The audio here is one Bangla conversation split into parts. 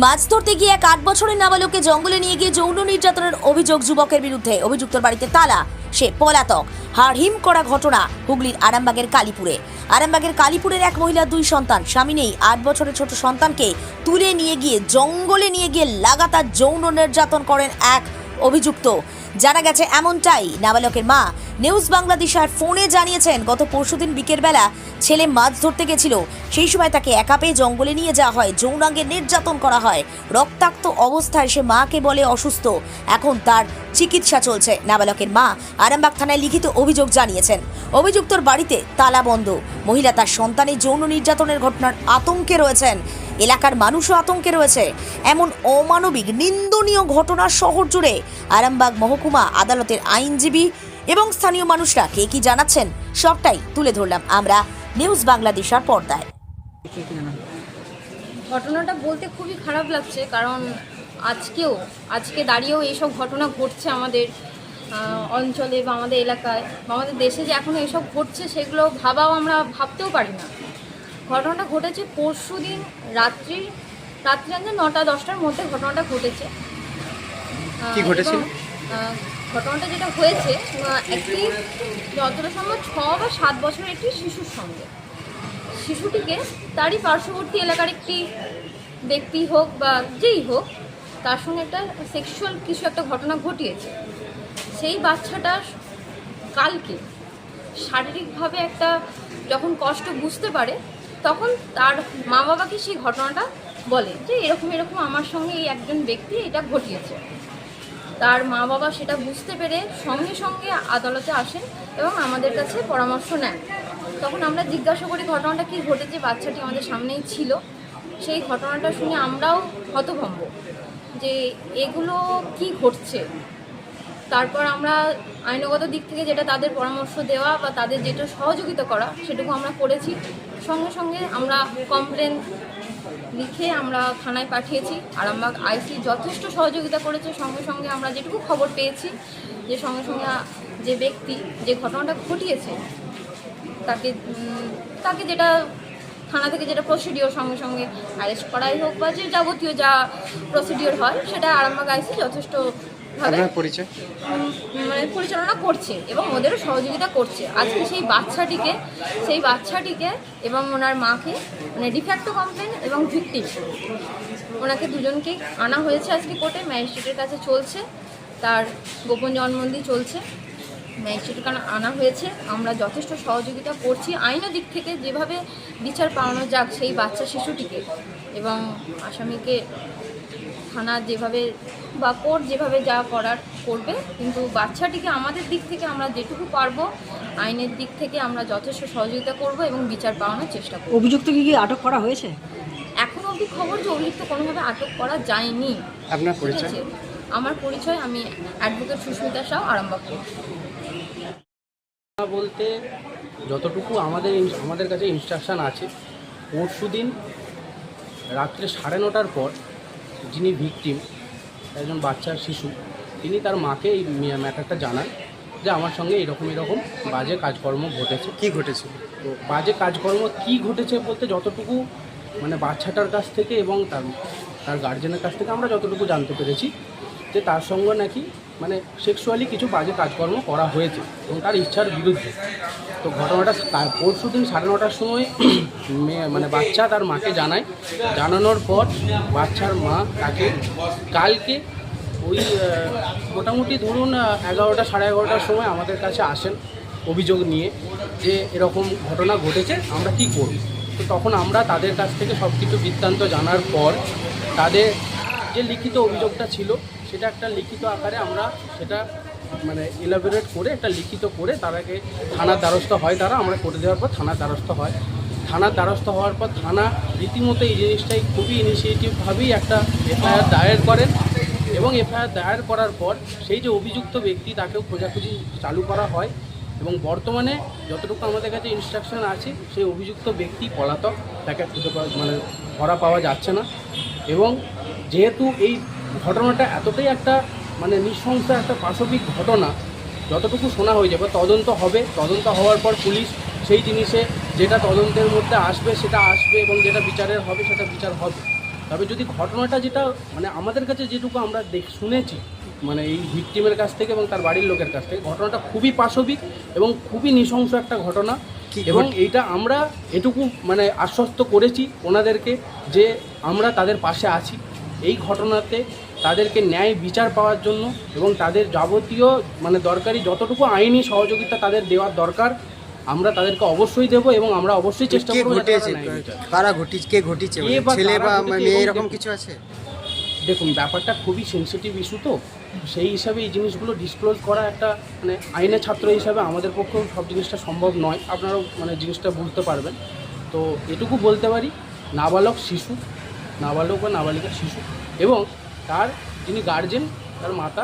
মাছ ধরতে গিয়ে এক আট বছরের নাবালককে জঙ্গলে নিয়ে গিয়ে যৌন নির্যাতনের অভিযোগ যুবকের বিরুদ্ধে। অভিযুক্ত বাড়িতে তালা, সে পলাতক। হাড়হিম করা ঘটনা হুগলির আরামবাগের কালীপুরে। আরামবাগের কালীপুরের এক মহিলা দুই সন্তান। স্বামী নেই। আট বছরের ছোট সন্তানকে তুলে নিয়ে গিয়ে, জঙ্গলে নিয়ে গিয়ে লাগাতার যৌন নির্যাতন করেন এক অভিযুক্ত। জানা গেছে এমনটাই। নাবালকের মা নিউজ বাংলাদেশের ফোনে জানিয়েছেন, গত পরশুদিন বিকেলবেলা ছেলে মাছ ধরতে গেছিল। সেই সময় তাকে একা পেয়ে জঙ্গলে নিয়ে যাওয়া হয়। যৌনাঙ্গে নির্যাতন করা হয়। রক্তাক্ত অবস্থায় সে মাকে বলে অসুস্থ। এখন তার চিকিৎসা চলছে। নাবালকের মা আরামবাগ থানায় লিখিত অভিযোগ জানিয়েছেন। অভিযুক্তর বাড়িতে তালা বন্ধ। মহিলা তার সন্তানের যৌন নির্যাতনের ঘটনার আতঙ্কে রয়েছেন। এলাকার মানুষও আতঙ্কে রয়েছে। এমন অমানবিক, নিন্দনীয় ঘটনা শহর জুড়ে আরামবাগ মহকুমা আদালতের আইনজীবী এবং স্থানীয় মানুষরা কে কি জানাচ্ছেন সবটাই তুলে ধরলাম আমরা নিউজ বাংলাদেশের পর্দায়। ঘটনাটা বলতে খুবই খারাপ লাগছে, কারণ আজকেও, আজকে দাঁড়িয়েও এইসব ঘটনা ঘটছে আমাদের অঞ্চলে বা আমাদের এলাকায়, বা আমাদের দেশে যে এখন এইসব ঘটছে সেগুলো ভাবাও আমরা ভাবতেও পারি না। ঘটনাটা ঘটেছে পরশু দিন রাত্রি রাত্রি নটা দশটার মধ্যে ঘটনাটা ঘটেছে। কি ঘটেছিল? ঘটনাটা যেটা হয়েছে একটি যতটা সম্ভব ছ বা সাত বছরের একটি শিশুর সঙ্গে। শিশুটিকে তারই পার্শ্ববর্তী এলাকার একটি ব্যক্তি হোক বা যেই হোক তার সঙ্গে একটা সেক্সুয়াল কিছু একটা ঘটনা ঘটিয়েছে। সেই বাচ্চাটা কালকে শারীরিকভাবে একটা যখন কষ্ট বুঝতে পারে তখন তার মা বাবাকে সেই ঘটনাটা বলে যে এরকম এরকম আমার সঙ্গে এই একজন ব্যক্তি এটা ঘটিয়েছে। তার মা বাবা সেটা বুঝতে পেরে সঙ্গে সঙ্গে আদালতে আসেন এবং আমাদের কাছে পরামর্শ নেন। তখন আমরা জিজ্ঞাসা করি, ঘটনাটা কি ঘটেছে? বাচ্চাটি আমাদের সামনেই ছিল। সেই ঘটনাটা শুনে আমরাও হতভম্ব যে এগুলো কি ঘটছে? তারপর আমরা আইনগত দিক থেকে যেটা তাদের পরামর্শ দেওয়া বা তাদের যেটা সহযোগিতা করা, সেটুকু আমরা করেছি। সঙ্গে সঙ্গে আমরা কমপ্লেন লিখে আমরা থানায় পাঠিয়েছি। আর আরামবাগ আইসি যথেষ্ট সহযোগিতা করেছে। সঙ্গে সঙ্গে আমরা যেটুকু খবর পেয়েছি যে সঙ্গে সঙ্গে যে ব্যক্তি যে ঘটনাটা ঘটিয়েছে, তাকে তাকে যেটা থানা থেকে যেটা প্রসিডিওর সঙ্গে সঙ্গে অ্যারেস্ট করাই হোক বা যে যাবতীয় যা প্রসিডিওর হয় সেটা আরামবাগ আইসি যথেষ্ট পরিচয়? মানে পরিচালনা করছে এবং ওদেরও সহযোগিতা করছে। আজকে সেই বাচ্চাটিকে সেই বাচ্চাটিকে এবং ওনার মাকে মানে ডিফ্যাক্টো কমপ্লেন এবং ভিত্তি ওনাকে দুজনকেই আনা হয়েছে আজকে কোর্টে ম্যাজিস্ট্রেটের কাছে চলছে তার গোপন জন্মন্দি চলছে। ম্যাজিস্ট্রেটের কাছে আনা হয়েছে। আমরা যথেষ্ট সহযোগিতা করছি। আইনের দিক থেকে যেভাবে বিচার পাওয়ানো যাক সেই বাচ্চা শিশুটিকে এবং আসামিকে থানা যেভাবে বা কোর্ট যেভাবে যা করার করবে কিন্তু বাচ্চাটিকে আমাদের দিক থেকে আমরা যেটুকু পারব আইনের দিক থেকে আমরা যথেষ্ট সহযোগিতা করব এবং বিচার পাওয়ানোর চেষ্টা করব। অভিযুক্তকে কি আটক করা হয়েছে? এখন অবধি খবর যে অভিযুক্ত কোনোভাবে আটক করা যায়নি। আপনার পরিচয়? আমার পরিচয় আমি অ্যাডভোকেট সুস্মিতা সাউ আরামবাগ। ঘটনা বলতে যতটুকু আমাদের আমাদের কাছে ইনস্ট্রাকশান আছে পরশু দিন রাত্রে সাড়ে নটার পর যিনি ভিকটিম একজন বাচ্চার শিশু তিনি তার মাকে এই ম্যাটারটা জানান যে আমার সঙ্গে এরকম এরকম বাজে কাজকর্ম ঘটেছে। কি ঘটেছে? তো বাজে কাজকর্ম কি ঘটেছে বলতে যতটুকু মানে বাচ্চাটার কাছ থেকে এবং তার তার গার্জেনের কাছ থেকে আমরা যতটুকু জানতে পেরেছি যে তার সঙ্গে নাকি মানে সেক্সুয়ালি কিছু বাজে কাজকর্ম করা হয়েছে এবং তার ইচ্ছার বিরুদ্ধে। তো ঘটনাটা তার পরশু দিন সাড়ে নটার সময় মেয়ে মানে বাচ্চা তার মাকে জানায়। জানানোর পর বাচ্চার মা তাকে কালকে ওই মোটামুটি ধরুন এগারোটা সাড়ে এগারোটার সময় আমাদের কাছে আসেন অভিযোগ নিয়ে যে এরকম ঘটনা ঘটেছে, আমরা কি করব? তো তখন আমরা তাদের কাছ থেকে সব কিছু বৃত্তান্ত জানার পর তাদের যে লিখিত অভিযোগটা ছিল সেটা একটা লিখিত আকারে আমরা সেটা মানে ইলাবোরেট করে একটা লিখিত করে তারাকে থানার দ্বারস্থ হয় তারা। আমরা করে দেওয়ার পর থানার দ্বারস্থ হয়। থানার দ্বারস্থ হওয়ার পর থানা রীতিমতো এই জিনিসটাই খুবই ইনিশিয়েটিভভাবেই একটা এফআইআর দায়ের করেন এবং এফআইআর দায়ের করার পর সেই যে অভিযুক্ত ব্যক্তি তাকেও খোঁজাখুঁজি চালু করা হয় এবং বর্তমানে যতটুকু আমাদের কাছে ইনস্ট্রাকশন আছে, সেই অভিযুক্ত ব্যক্তি পলাতক, তাকে খুঁজে মানে ধরা পাওয়া যাচ্ছে না। এবং যেহেতু এই ঘটনাটা এতটাই একটা মানে নৃশংস একটা পাশবিক ঘটনা যতটুকু শোনা হয়ে যাবে তদন্ত হবে তদন্ত হওয়ার পর পুলিশ সেই জিনিসে যেটা তদন্তের মধ্যে আসবে সেটা আসবে এবং যেটা বিচারের হবে সেটা বিচার হবে। তবে যদি ঘটনাটা যেটা মানে আমাদের কাছে যেটুকু আমরা দেখ শুনেছি মানে এই ভিকটিমের কাছ থেকে এবং তার বাড়ির লোকের কাছ থেকে ঘটনাটা খুবই পাশবিক এবং খুবই নৃশংস একটা ঘটনা এবং এইটা আমরা এটুকু মানে আশ্বস্ত করেছি ওনাদেরকে যে আমরা তাদের পাশে আছি। এই ঘটনাতে তাদেরকে ন্যায় বিচার পাওয়ার জন্য এবং তাদের যাবতীয় মানে দরকারি যতটুকু আইনি সহযোগিতা তাদের দেওয়ার দরকার আমরা তাদেরকে অবশ্যই দেবো এবং আমরা অবশ্যই চেষ্টা করব কারা ঘটিয়েছে কে ছেলে বা মেয়ে এরকম দেখুন- কিছু আছে? দেখুন ব্যাপারটা খুবই সেন্সিটিভ ইস্যু তো। সেই হিসাবে এই জিনিসগুলো ডিসক্লোজ করা একটা মানে আইনের ছাত্র হিসাবে আমাদের পক্ষেও সব জিনিসটা সম্ভব নয়। আপনারাও মানে জিনিসটা বুঝতে পারবেন। তো এটুকু বলতে পারি নাবালক শিশু নাবালক বা নাবালিকা শিশু। এবং তার যিনি গার্জেন তার মাতা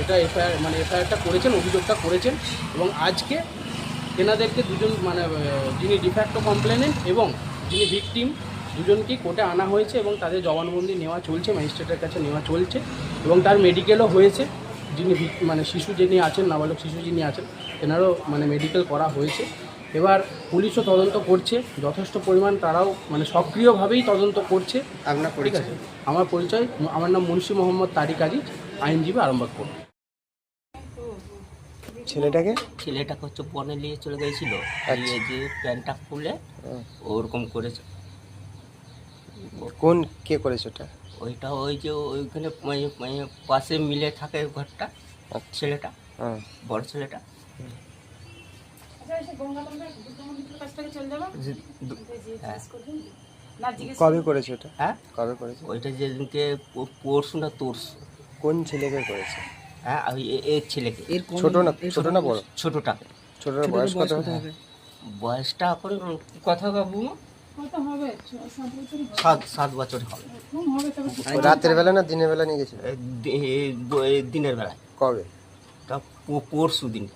এটা এফআইআর মানে এফআইআরটা করেছেন, অভিযোগটা করেছেন এবং আজকে তেনাদেরকে দুজন মানে যিনি ডিফ্যাক্টো কমপ্লেনেন্ট এবং যিনি ভিকটিম দুজনকেই কোর্টে আনা হয়েছে এবং তাদের জবানবন্দি নেওয়া চলছে ম্যাজিস্ট্রেটের কাছে নেওয়া চলছে এবং তার মেডিকেলও হয়েছে। যিনি মানে শিশু যিনি আছেন, নাবালক শিশু যিনি আছেন, তেনারও মানে মেডিকেল করা হয়েছে। এবার পুলিশও তদন্ত করছে যথেষ্ট পরিমাণ তারাও মানে সক্রিয়ভাবেই তদন্ত করছে। আপনার ঠিক পরিচয় আছে? আমার পরিচয় আমার নাম মুন্সি মোহাম্মদ তারিক আজিজ আইনজীবী আরামবাগ ছেলেটাকে? ছেলেটাকে হচ্ছে বনে নিয়ে চলে গেছিল আচ্ছা। নিয়ে যে প্যান্টটা খুলে ওরকম করেছে। কোন কে করেছে ওটা? ওইটা ওই যে ওইখানে মানে- মানে পাশে মিলে থাকে ঘরটা আচ্ছা। ছেলেটা হ্যাঁ। বড় ছেলেটা। কবে করেছে ওটা? হ্যাঁ? কবে করেছে? ওইটা যেদিনকে পরশু না তরশু। কোন ছেলেকে করেছে? হ্যাঁ ওই এর ছেলেকে। ছোট না ছোট না বড়? ছোটটাকে ছোটটার বয়স কত হবে? বয়সটা এখন কথা কাবু সাত সাত বছর হবে। রাতের বেলা না দিনের বেলা নিয়ে গেছিল? দিনের বেলায়। কবে? তা পরশু দিন।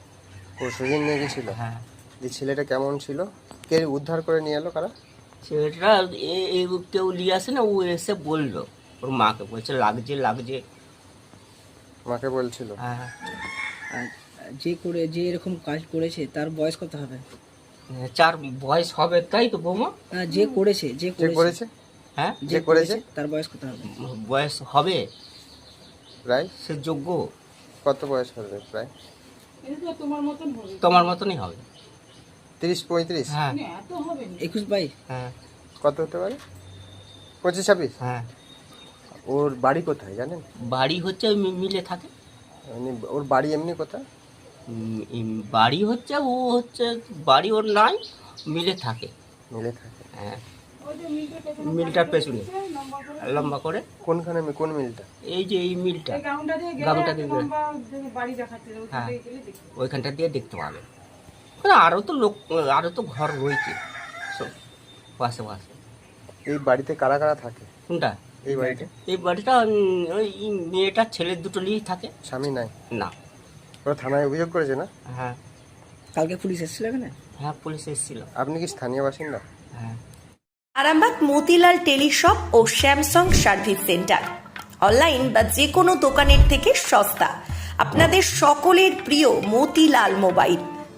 পরশু দিন নিয়ে গেছিল? হ্যাঁ। যে ছেলেটা কেমন ছিল? কে উদ্ধার করে নিয়ে এলো কারা? ছেলেটা এ- এ কেউ নিয়ে আসে না ও এসে বলল। ওর মাকে বলছে লাগছে লাগছে। মাকে বলছিল? হ্যাঁ আর যে করে যে এরকম কাজ করেছে তার বয়স কত হবে? চার বয়স হবে তাই তো বৌমা? না যে করেছে যে করেছে। হ্যাঁ? যে? করেছে? তার বয়স কত হবে? বয়স হবে? প্রায়? সে যোগ্য? কত বয়স হবে প্রায়? তোমার মতন তোমার মতনই হবে। তিরিশ পঁয়ত্রিশ? হ্যাঁ। একুশ বাইশ হ্যাঁ। কত হতে পারে? পঁচিশ ছাব্বিশ? হ্যাঁ। ওর বাড়ি কোথায় জানেন? বাড়ি হচ্ছে মি- মিলে থাকে। এমনি ওর বাড়ি এমনি কোথায়? বাড়ি হচ্ছে ও হচ্ছে বাড়ি ওর নাই মিলে থাকে। মিলে থাকে। হ্যাঁ। মিলটার পেছনে লম্বা করে। কোনখানে কোন মিলটা? এই যে এই মিলটা। গ্রামটা দিয়ে হ্যাঁ। ওইখানটা দিয়ে দেখতে পাবে। আরও তো লোক আরও তো ঘর রয়েছে। সব পাশে পাশে। এই বাড়িতে কারা কারা থাকে? কোনটা? এই বাড়িতে? এই বাড়িটা ওই মেয়েটার ছেলের দুটো নিয়েই থাকে। স্বামী নাই? না। ওরা থানায় অভিযোগ করেছে না? হ্যাঁ। কালকে পুলিশ এসেছিল এখানে? হ্যাঁ পুলিশ এসেছিল। আপনি কি স্থানীয় বাসিন্দা? হ্যাঁ। আরামবাগ মতিলাল টেলিশপ ও স্যামসাং সার্ভিস সেন্টার। অনলাইন বা যে কোনো দোকানের থেকে সস্তা। আপনাদের সকলের প্রিয় মতিলাল মোবাইল।